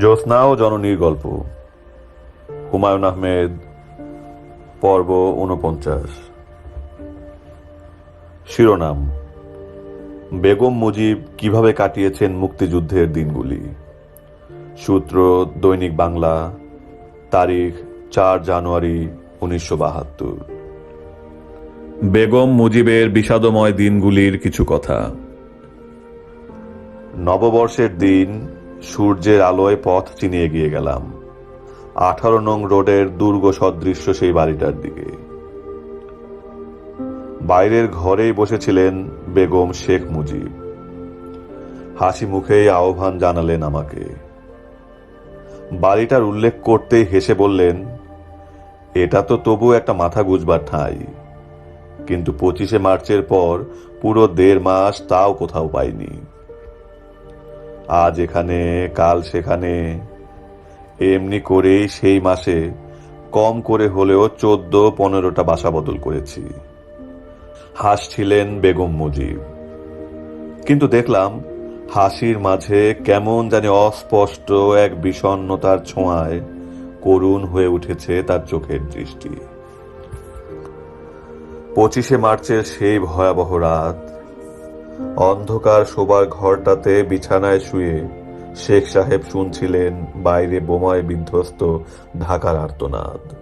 জ্যোৎস্না ও জননীর গল্প। হুমায়ুন আহমেদ, পর্ব উনপঞ্চাশ শিরোনাম, বেগম মুজিব কীভাবে কাটিয়েছেন মুক্তিযুদ্ধের দিনগুলি? সূত্র দৈনিক বাংলা, তারিখ চার জানুয়ারি উনিশশো বাহাত্তর। বেগম মুজিবের বিষাদময় দিনগুলির কিছু কথা। নববর্ষের দিন সূর্যের আলোয় পথ চিনে এগিয়ে গেলাম। আঠারো নং রোডের দুর্গ সদৃশ্য সেই বাড়িটার দিকে। বাইরের ঘরেই বসেছিলেন বেগম শেখ মুজিব। হাসি মুখেই আহ্বান জানালেন আমাকে। বাড়িটার উল্লেখ করতেই হেসে বললেন, এটা তো তবু একটা মাথা গুজবার ঠাঁই। কিন্তু পঁচিশে মার্চের পর পুরো দেড় মাস তাও কোথাও পাইনি। আজ এখানে, কাল সেখানে, এমনি করেই সেই মাসে কম করে হলেও চোদ্দ পনেরোটা বাসা বদল করেছি। হাসছিলেন বেগম মুজিব। কিন্তু দেখলাম হাসির মাঝে কেমন জানি অস্পষ্ট এক বিষণ্ণতার ছোঁয়ায় করুণ হয়ে উঠেছে তার চোখের দৃষ্টি। পঁচিশে মার্চের সেই ভয়াবহ রাত, অন্ধকার শোবার ঘরটাতে বিছানায় শুয়ে শেখ সাহেব শুনছিলেন বাইরে বোমায় বিধ্বস্ত ঢাকার আর্তনাদ।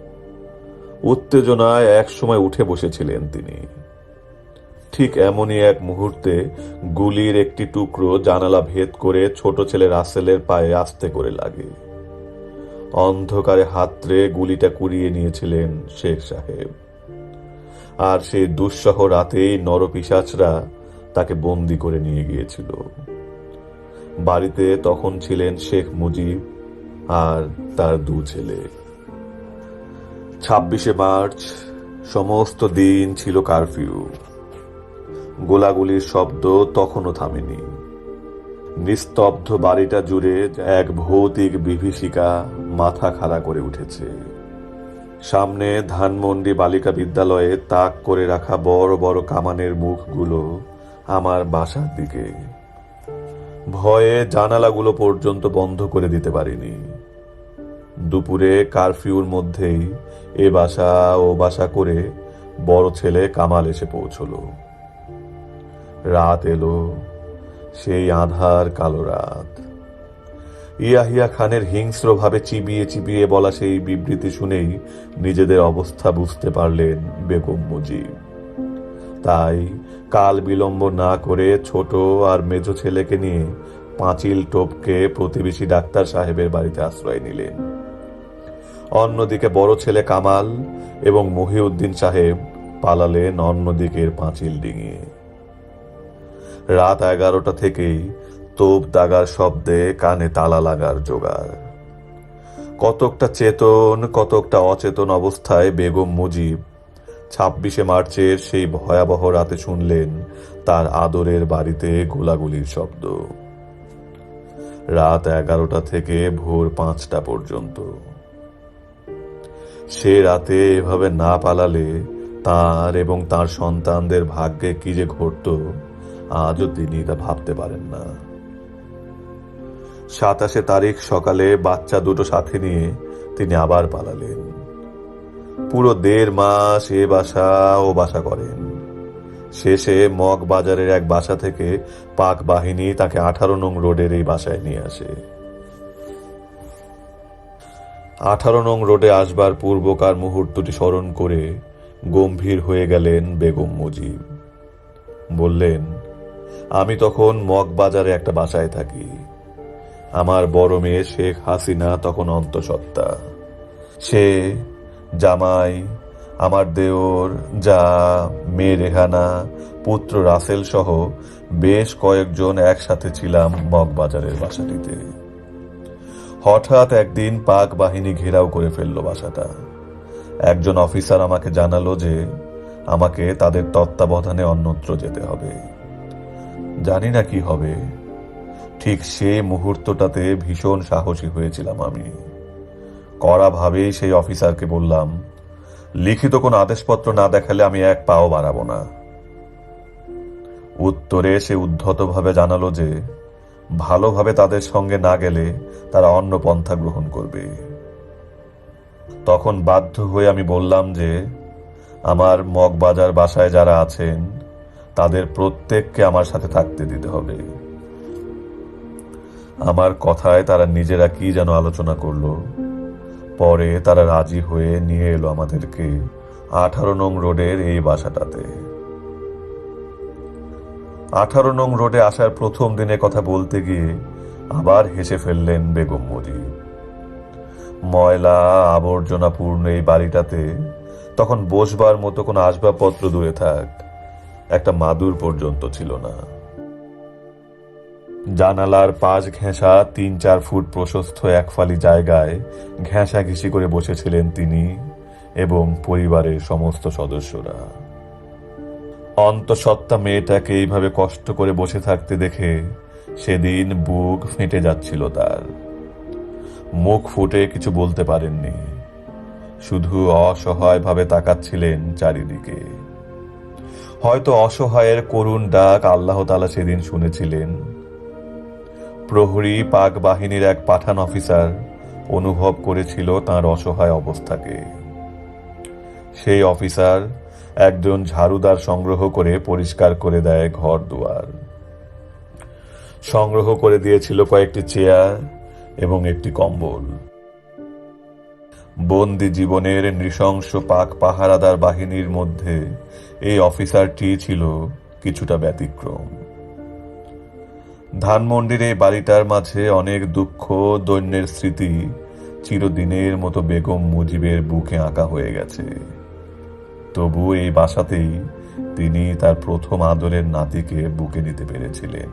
উত্তেজনায় একসময় উঠে বসেছিলেন তিনি। ঠিক এমনই এক মুহূর্তে গুলির একটি টুকরো জানালা ভেদ করে ছোট ছেলে রাসেলের পায়ে আস্তে করে লাগে। অন্ধকারে হাতড়ে গুলিটা কুড়িয়ে নিয়েছিলেন শেখ সাহেব। আর সেই দুঃসহ রাতেই নরপিসাচরা তাকে বন্দি করে নিয়ে গিয়েছিল। বাড়িতে তখন ছিলেন শেখ মুজিব আর তার দু ছেলে। ছাব্বিশে মার্চ, সমস্ত দিন ছিল কারফিউ। গোলাগুলির শব্দ তখনও থামেনি। নিস্তব্ধ বাড়িটা জুড়ে এক ভৌতিক বিভীষিকা মাথা খাড়া করে উঠেছে। সামনে ধানমন্ডি বালিকা বিদ্যালয়ে তাক করে রাখা বড় বড় কামানের মুখগুলো আমার বাসার দিকে। ভয়ে জানালাগুলো পর্যন্ত বন্ধ করে দিতে পারিনি। দুপুরে কারফিউর মধ্যেই এ বাসা ও বাসা করে বড় ছেলে কামাল এসে পৌঁছলো। রাত এলো, সেই আধার কালো রাত। ইয়াহিয়া খানের হিংস্রভাবে চিবিয়ে চিবিয়ে বলা সেই বিবৃতি শুনেই নিজেদের অবস্থা বুঝতে পারলেন বেগম মুজিব। তাই কাল বিলম্ব না করে ছোট আর মেজ ছেলেকে নিয়ে পাঁচিল টোপকে প্রতিবেশী ডাক্তার সাহেবের বাড়িতে আশ্রয় নিলেন। অন্যদিকে বড় ছেলে কামাল এবং মহিউদ্দিন সাহেব পালালেন অন্যদিকের পাঁচিল ডিঙিয়ে। রাত এগারোটা থেকেই তোপ দাগার শব্দে কানে তালা লাগার জোগাড়। কতকটা চেতন, কতকটা অচেতন অবস্থায় বেগম মুজিব ছাব্বিশে মার্চের সেই ভয়াবহ রাতে শুনলেন তার আদরের বাড়িতে গোলাগুলির শব্দ। রাত এগারোটা থেকে ভোর পাঁচটা পর্যন্ত। সে রাতে এভাবে না পালালে তার এবং তার সন্তানদের ভাগ্যে কি যে ঘটত আজও তিনি তা ভাবতে পারেন না। সাতাশে তারিখ সকালে বাচ্চা দুটো সাথে নিয়ে তিনি আবার পালালেন। পুরো দেড় মাস এ বাসা ও বাসা করেন। শেষে মগ বাজারের এক বাসা থেকে পাক বাহিনী তাকে আঠারো নং রোডের এই বাসায় নিয়ে আসে। আঠারো নং রোডে আসবার পূর্বকার মুহূর্তটি স্মরণ করে গম্ভীর হয়ে গেলেন বেগম মুজিব। বললেন আমি তখন মগবাজারে একটা বাসায় থাকি। আমার বড় মেয়ে শেখ হাসিনা তখন অন্তঃসত্ত্বা। সে জামাই, আমার দেওর যা মেয়ে রেহানা, পুত্র রাসেল সহ বেশ কয়েকজন একসাথে ছিলাম মগবাজারের বাসাটিতে। হঠাৎ একদিন পাক বাহিনী ঘেরাও করে ফেলল বাসাটা। একজন অফিসার আমাকে জানালো যে আমাকে তাদের তত্ত্বাবধানে অন্যত্র যেতে হবে। জানি না কি হবে। ঠিক সেই মুহূর্তটাতে ভীষণ সাহসী হয়েছিলাম আমি। কড়াভাবেই সেই অফিসারকে বললাম, লিখিত কোনো আদেশপত্র না দেখালে আমি এক পাও বাড়াবো না। উত্তরে সে উদ্ধতভাবে জানালো যে, ভালোভাবে তাদের সঙ্গে না গেলে তারা অন্য পন্থা গ্রহণ করবে। তখন বাধ্য হয়ে আমি বললাম যে, আমার মগবাজার বাসায় যারা আছেন তাদের প্রত্যেককে আমার সাথে থাকতে দিতে হবে। আমার কথায় তারা নিজেরা কি যেন আলোচনা করল। পরে তারা রাজি হয়ে নিয়ে এলো আমাদেরকে আঠারো নং রোডের এই বাসাটাতে। আঠারো নং রোডে আসার প্রথম দিনের কথা বলতে গিয়ে আবার হেসে ফেললেন বেগম মজি ময়লা আবর্জনাপূর্ণ এই বাড়িটাতে, তখন বসবার মতো কোনো আসবাবপত্র দূরে থাক। একটা মাদুর পর্যন্ত ছিল না। জানালার পাশ ঘেঁষা তিন চার ফুট প্রশস্ত এক ফালি জায়গায় ঘেঁষা ঘেঁষি করে বসেছিলেন তিনি এবং পরিবারের সমস্ত সদস্যরা। অন্তঃসত্ত্বা মেয়েটাকে এইভাবে কষ্ট করে বসে থাকতে দেখে সেদিন বুক ফেটে যাচ্ছিল তার। মুখ ফুটে কিছু বলতে পারেননি। শুধু অসহায়ভাবে তাকাচ্ছিলেন চারিদিকে। হয়তো অসহায়ের করুণ ডাক আল্লাহ তালা সেদিন শুনেছিলেন। প্রহরী পাক বাহিনীর এক পাঠান অফিসার অনুভব করেছিল তার অসহায় অবস্থাকে। সেই অফিসার একজন ঝাড়ুদার সংগ্রহ করে পরিষ্কার করে দেয় ঘর দুয়ার। সংগ্রহ করে দিয়েছিল কয়েকটি চেয়ার এবং একটি কম্বল। বন্দি জীবনের নৃশংস পাক পাহারাদার বাহিনীর মধ্যে এই অফিসারটি ছিল কিছুটা ব্যতিক্রম। ধানমন্ডির এই বাড়িটার মাঝে অনেক দুঃখ, দৈন্যের স্মৃতি চিরদিনের মতো বেগম মুজিবের বুকে আঁকা হয়ে গেছে। তবু এই বাসাতেই তিনি তার প্রথম আদরের নাতিকে বুকে নিতে পেরেছিলেন।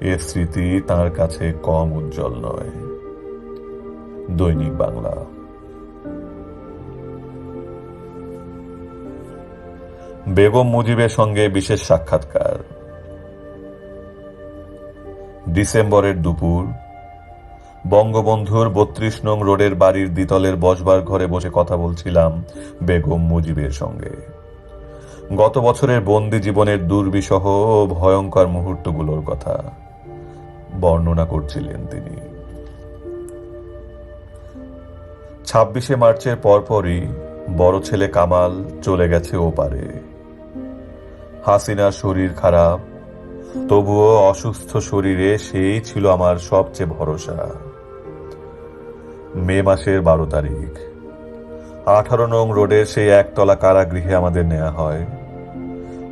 এর স্মৃতি তার কাছে কম উজ্জ্বল নয়। দৈনিক বাংলা। বেগম মুজিবের সঙ্গে বিশেষ সাক্ষাৎকার। ডিসেম্বরের দুপুর, বঙ্গবন্ধুর বত্রিশ নং রোডের বাড়ির দ্বিতলের বসবার ঘরে বসে কথা বলছিলাম বেগম মুজিবের সঙ্গে। গত বছরের বন্দি জীবনের দুর্বিষহ ভয়ঙ্কর মুহূর্তগুলোর কথা বর্ণনা করছিলেন তিনি। ছাব্বিশে মার্চের পরপরই বড় ছেলে কামাল চলে গেছে ওপারে। হাসিনার শরীর খারাপ। তবুও অসুস্থ শরীরে সেই ছিল আমার সবচেয়ে ভরসা। মে মাসের বারো তারিখ। আঠারো নং রোডের সেই একতলা কারাগৃহে আমাদের নেওয়া হয়।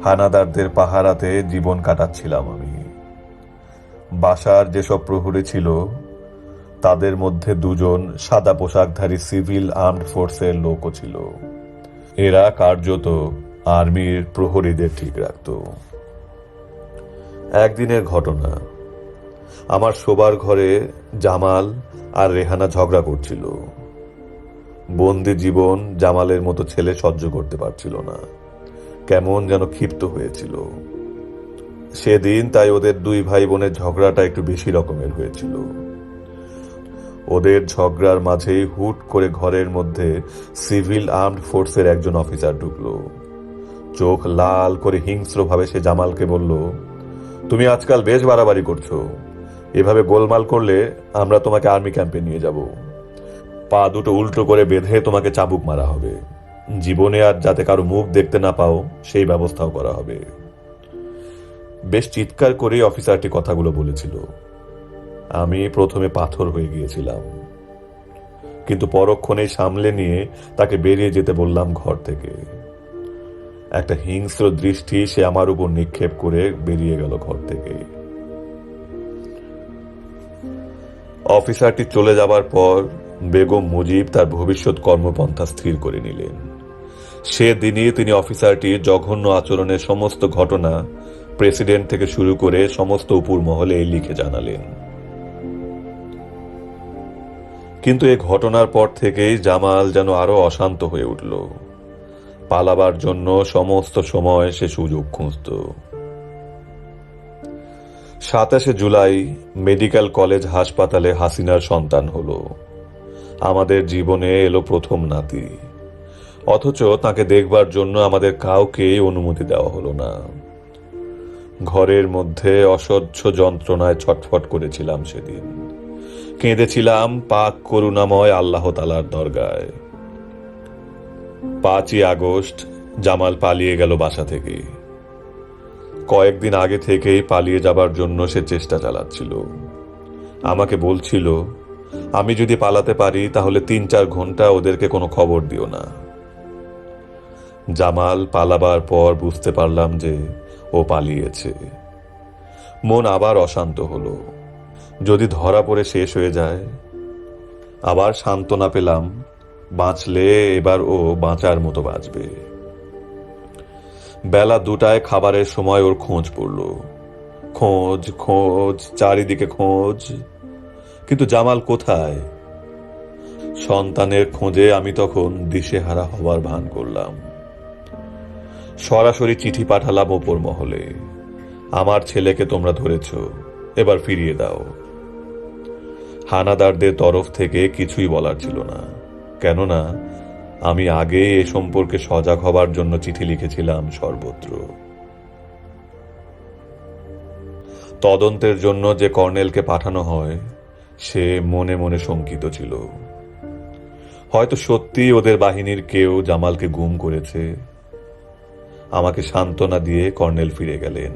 হানাদারদের পাহারাতে জীবন কাটাচ্ছিলাম আমি। বাসার যেসব প্রহরী ছিল, তাদের মধ্যে দুজন সাদা পোশাকধারী সিভিল আর্মড ফোর্সের লোকও ছিল। এরা কার্যত আর্মির প্রহরীদের ঠিক রাখত। একদিনের ঘটনা। আমার শোবার ঘরে জামাল আর রেহানা ঝগড়া করছিল। বন্দি জীবন জামালের মতো ছেলে সহ্য করতে পারছিল না। কেমন যেন ক্ষিপ্ত হয়েছিল। সেদিন তাই ওদের দুই ভাই বোনের ঝগড়াটা একটু বেশি রকমের হয়েছিল। ওদের ঝগড়ার মাঝেই হুট করে ঘরের মধ্যে সিভিল আর্মড ফোর্সের একজন অফিসার ঢুকলো। চোখ লাল করে হিংস্রভাবে সে জামালকে বলল, তুমি আজকাল বেশ বাড়াবাড়ি করছ। এভাবে গোলমাল করলে আমরা তোমাকে আর্মি ক্যাম্পে নিয়ে যাব। পা দুটো উল্টো করে বেঁধে তোমাকে চাবুক মারা হবে। জীবনে আর যাতে কারও মুখ দেখতে না পাও, সেই ব্যবস্থাও করা হবে। বেশ চিৎকার করেই অফিসারটি কথাগুলো বলেছিল। আমি প্রথমে পাথর হয়ে গিয়েছিলাম। কিন্তু পরক্ষণে সামলে নিয়ে তাকে বেরিয়ে যেতে বললাম ঘর থেকে। একটা হিংস্র দৃষ্টি সে আমার উপর নিক্ষেপ করে বেরিয়ে গেল ঘর থেকে। অফিসারটি চলে যাবার পর বেগম মুজিব তার ভবিষ্যৎ কর্মপন্থা স্থির করে নিলেন। সেদিনই তিনি অফিসারটি জঘন্য আচরণের সমস্ত ঘটনা প্রেসিডেন্ট থেকে শুরু করে সমস্ত উপর মহলে লিখে জানালেন। কিন্তু এই ঘটনার পর থেকেই জামাল যেন আরও অশান্ত হয়ে উঠল। পালাবার জন্য সমস্ত সময় সে সুযোগ খুঁজত। সাতাশে জুলাই মেডিকেল কলেজ হাসপাতালে হাসিনার সন্তান হলো। আমাদের জীবনে এলো প্রথম নাতি। অথচ তাকে দেখবার জন্য আমাদের কাউকে অনুমতি দেওয়া হলো না। ঘরের মধ্যে অসহ্য যন্ত্রণায় ছটফট করেছিলাম সেদিন। কেঁদেছিলাম পাক করুণাময় আল্লাহ তালার দরগায়। পাঁচই আগস্ট জামাল পালিয়ে গেল বাসা থেকে। কয়েকদিন আগে থেকেই পালিয়ে যাবার জন্য সে চেষ্টা চালাচ্ছিল। আমাকে বলছিল, আমি যদি পালাতে পারি, তাহলে তিন চার ঘণ্টা ওদেরকে কোনো খবর দিও না। জামাল পালাবার পর বুঝতে পারলাম যে ও পালিয়েছে। মন আবার অশান্ত হলো। যদি ধরা পড়ে শেষ হয়ে যায়, আবার সান্ত্বনা পেলাম বাঁচলে এবার ও বাঁচার মতো বাঁচবে। বেলা দুটায় খাবারের সময় ওর খোঁজ পড়ল। খোঁজ খোঁজ, চারিদিকে খোঁজ। কিন্তু জামাল কোথায়? সন্তানের খোঁজে আমি তখন দিশেহারা হবার ভান করলাম। সরাসরি চিঠি পাঠালাম ওপর মহলে। আমার ছেলেকে তোমরা ধরেছ, এবার ফিরিয়ে দাও। হানাদারদের তরফ থেকে কিছুই বলার ছিল না। কেননা, আমি আগে এ সম্পর্কে সজাগ হবার জন্য চিঠি লিখেছিলাম সর্বত্র। তদন্তের জন্য যে কর্নেলকে পাঠানো হয়, সে মনে মনে শঙ্কিত ছিল। হয়তো সত্যি ওদের বাহিনীর কেউ জামালকে গুম করেছে। আমাকে সান্ত্বনা দিয়ে কর্নেল ফিরে গেলেন।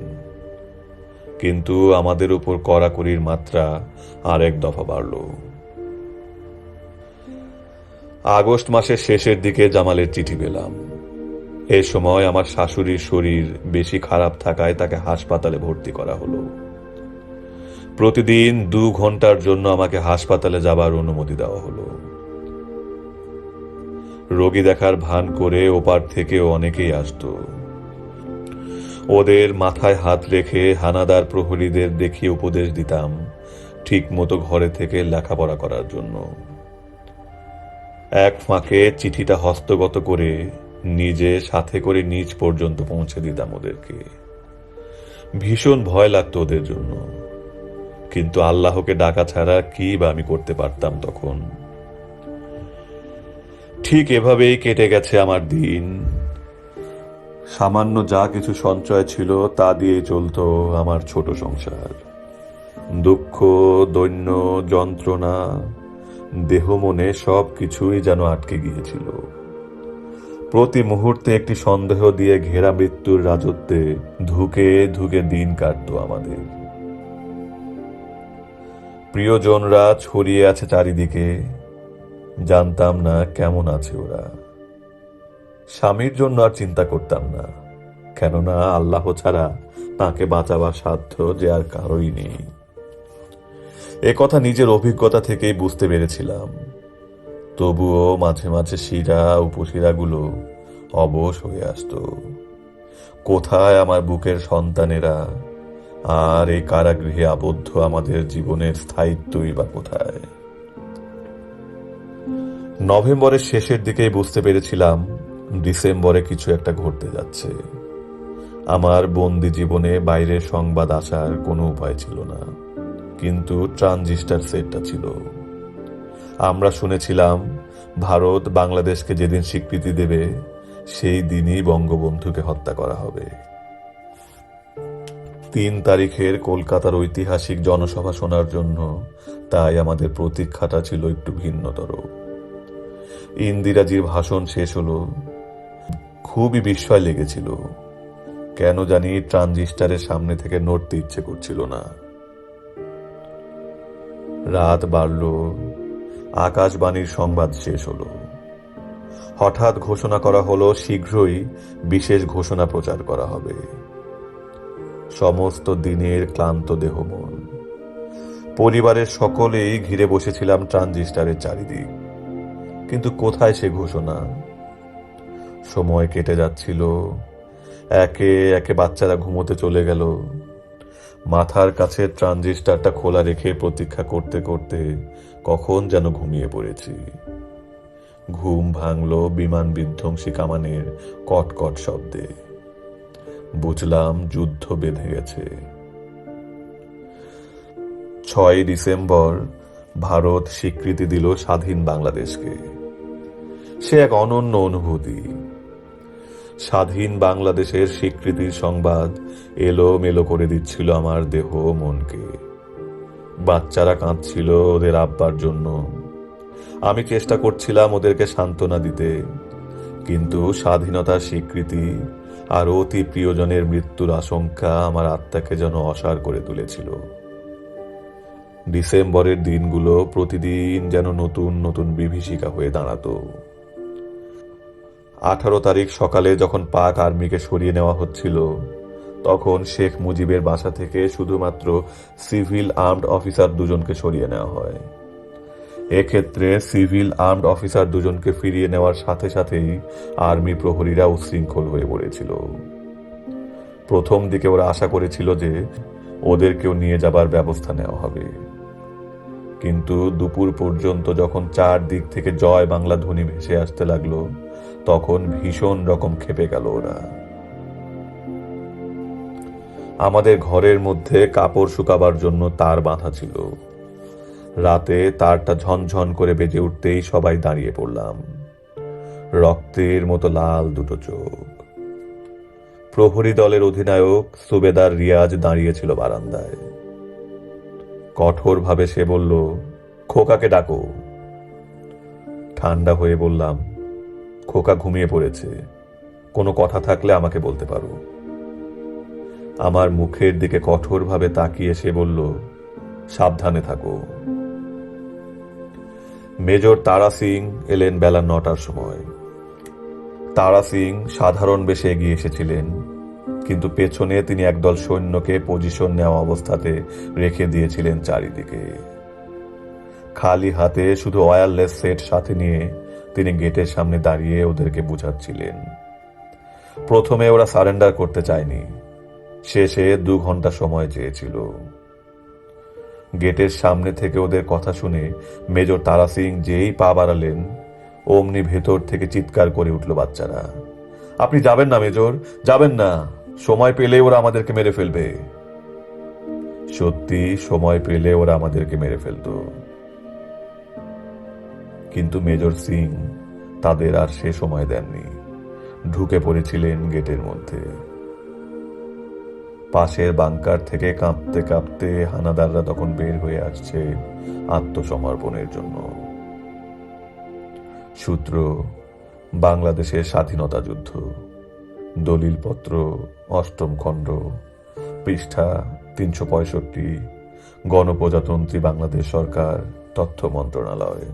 কিন্তু আমাদের উপর কড়াকড়ির মাত্রা আর এক দফা বাড়ল। আগস্ট মাসের শেষের দিকে জামালের চিঠি পেলাম। এ সময় আমার শাশুড়ির শরীর বেশি খারাপ থাকায় তাকে হাসপাতালে ভর্তি করা হলো। প্রতিদিন দু ঘণ্টার জন্য আমাকে হাসপাতালে যাবার অনুমতি দেওয়া হলো। রোগী দেখার ভান করে ওপার থেকে অনেকেই আসতো। ওদের মাথায় হাত রেখে হানাদার প্রহরীদের দেখিয়ে উপদেশ দিতাম ঠিক মতো ঘরে থেকে লেখাপড়া করার জন্য। এক ফাঁকে চিঠিটা হস্তগত করে নিজে সাথে করে নিজ পর্যন্ত পৌঁছে দিতাম ওদেরকে। ভীষণ ভয় লাগতো ওদের জন্য। কিন্তু আল্লাহকে ডাকা ছাড়া কি বা আমি করতে পারতাম তখন? ঠিক এভাবেই কেটে গেছে আমার দিন। সামান্য যা কিছু সঞ্চয় ছিল তা দিয়ে চলতো আমার ছোট সংসার। দুঃখ, দৈন্য, যন্ত্রণা দেহ মনে সব কিছুই যেন আটকে গিয়েছিল। প্রতি মুহূর্তে একটি সন্দেহ দিয়ে ঘেরা মৃত্যুর রাজত্বে ধুকে ধুকে দিন কাটতো আমাদের। প্রিয়জনরা ছড়িয়ে আছে চারিদিকে। জানতাম না কেমন আছে ওরা। স্বামীর জন্য আর চিন্তা করতাম না, কেননা আল্লাহ ছাড়া তাকে বাঁচাবার সাধ্য যে আর কারোই নেই। এ কথা নিজের অভিজ্ঞতা থেকেই বুঝতে পেরেছিলাম। তবুও মাঝে মাঝে শিরা, উপশিরাগুলো অবশ হয়ে আসতো। কোথায় আমার বুকের সন্তানেরা? আর এই কারাগৃহে আবদ্ধ আমাদের জীবনের স্থায়িত্বই বা কোথায়? নভেম্বরের শেষের দিকেই বুঝতে পেরেছিলাম, ডিসেম্বরে কিছু একটা ঘটতে যাচ্ছে। আমার বন্দি জীবনে বাইরের সংবাদ আসার কোনো উপায় ছিল না। কিন্তু ট্রানজিস্টার সেটটা ছিল। আমরা শুনেছিলাম, ভারত বাংলাদেশকে যেদিন স্বীকৃতি দেবে, সেই দিনই বঙ্গবন্ধুকে হত্যা করা হবে। তিন তারিখের কলকাতার ঐতিহাসিক জনসভা শোনার জন্য তাই আমাদের প্রতীক্ষাটা ছিল একটু ভিন্নতর। ইন্দিরাজির ভাষণ শেষ হলো। খুবই বিস্ময় লেগেছিল। কেন জানি ট্রানজিস্টারের সামনে থেকে নড়তে ইচ্ছে করছিল না। রাত বাড়ল, আকাশবাণীর সংবাদ শেষ হলো। হঠাৎ ঘোষণা করা হলো, শীঘ্রই বিশেষ ঘোষণা প্রচার করা হবে। সমস্ত দিনের ক্লান্ত দেহ মন পরিবারের সকলেই ঘিরে বসেছিলাম ট্রানজিস্টারের চারিদিক। কিন্তু কোথায় সে ঘোষণা? সময় কেটে যাচ্ছিল। একে একে বাচ্চারা ঘুমোতে চলে গেল। মাথার কাছে ট্রানজিস্টারটা খোলা রেখে প্রতীক্ষা করতে করতে কখন যেন ঘুমিয়ে পড়েছি। ঘুম ভাঙলো বিমান বিধ্বংসী কামানের কটকট শব্দে। বুঝলাম যুদ্ধ বেঁধে গেছে। ছয় ডিসেম্বর ভারত স্বীকৃতি দিল স্বাধীন বাংলাদেশকে। সে এক অনন্য অনুভূতি। স্বাধীন বাংলাদেশের স্বীকৃতির সংবাদ এলো মেলো করে দিচ্ছিল আমার দেহ মনকে। বাচ্চারা কাঁদছিল ওদের আব্বার জন্য। আমি চেষ্টা করছিলাম ওদেরকে সান্ত্বনা দিতে, কিন্তু স্বাধীনতার স্বীকৃতি আর অতি প্রিয়জনের মৃত্যুর আশঙ্কা আমার আত্মাকে যেন অসার করে তুলেছিল। ডিসেম্বরের দিনগুলো প্রতিদিন যেন নতুন নতুন বিভীষিকা হয়ে দাঁড়াতো। আঠারো তারিখ সকালে যখন পাক আর্মিকে সরিয়ে নেওয়া হচ্ছিল, তখন শেখ মুজিবের বাসা থেকে শুধুমাত্র সিভিল আর্মড অফিসার দুজনকে সরিয়ে নেওয়া হয়। এক্ষেত্রে সিভিল আর্মড অফিসার দুজনকে ফিরিয়ে নেওয়ার সাথে সাথেই আর্মি প্রহরীরা উচ্ছৃঙ্খল হয়ে পড়েছিল। প্রথম দিকে ওরা আশা করেছিল যে ওদেরকেও নিয়ে যাবার ব্যবস্থা নেওয়া হবে। কিন্তু দুপুর পর্যন্ত যখন চার দিক থেকে জয় বাংলা ধ্বনি ভেসে আসতে লাগল তখন ভীষণ রকম খেপে গেল ওরা। আমাদের ঘরের মধ্যে কাপড় শুকাবার জন্য তার বাঁধা ছিল। রাতে তারটা ঝনঝন করে বেজে উঠতেই সবাই দাঁড়িয়ে পড়লাম। রক্তের মতো লাল দুটো চোখ। প্রহরী দলের অধিনায়ক সুবেদার রিয়াজ দাঁড়িয়েছিল বারান্দায়। কঠোরভাবে সে বলল, খোকাকে ডাকো। ঠান্ডা হয়ে বললাম খোকা ঘুমিয়ে পড়েছে। কোনো কথা থাকলে আমাকে বলতে পারো। আমার মুখের দিকে কঠোরভাবে তাকিয়ে সে বলল, সাবধানে থাকো। মেজর তারা সিং এলেন বেলা নটার সময়। তারা সিং সাধারণ বেশে এগিয়ে এসেছিলেন, কিন্তু পেছনে তিনি একদল সৈন্যকে পজিশন নেওয়া অবস্থাতে রেখে দিয়েছিলেন চারিদিকে। খালি হাতে শুধু ওয়্যারলেস সেট সাথে নিয়ে তিনি গেটের সামনে দাঁড়িয়ে ওদেরকে বুঝাচ্ছিলেন। প্রথমে ওরা সারেন্ডার করতে চায়নি। শেষে দু ঘণ্টা সময় চেয়েছিল। গেটের সামনে থেকে ওদের কথা শুনে মেজর তারা সিং যেই পা বাড়ালেন, অমনি ভেতর থেকে চিৎকার করে উঠল বাচ্চারা। আপনি যাবেন না, মেজর, যাবেন না। সময় পেলে ওরা আমাদেরকে মেরে ফেলবে। সত্যি, সময় পেলে ওরা আমাদেরকে মেরে ফেলতো। কিন্তু মেজর সিং তাদের আর সে সময় দেননি। ঢুকে পড়েছিলেন গেটের মধ্যে। পাশের বাংকার থেকে কাঁপতে কাঁপতে হানাদাররা তখন বের হয়ে আসছে আত্মসমর্পণের জন্য। সূত্র, বাংলাদেশের স্বাধীনতা যুদ্ধ, দলিলপত্র, অষ্টম খণ্ড, পৃষ্ঠা তিনশো পঁয়ষট্টি, গণপ্রজাতন্ত্রী বাংলাদেশ সরকার, তথ্য মন্ত্রণালয়।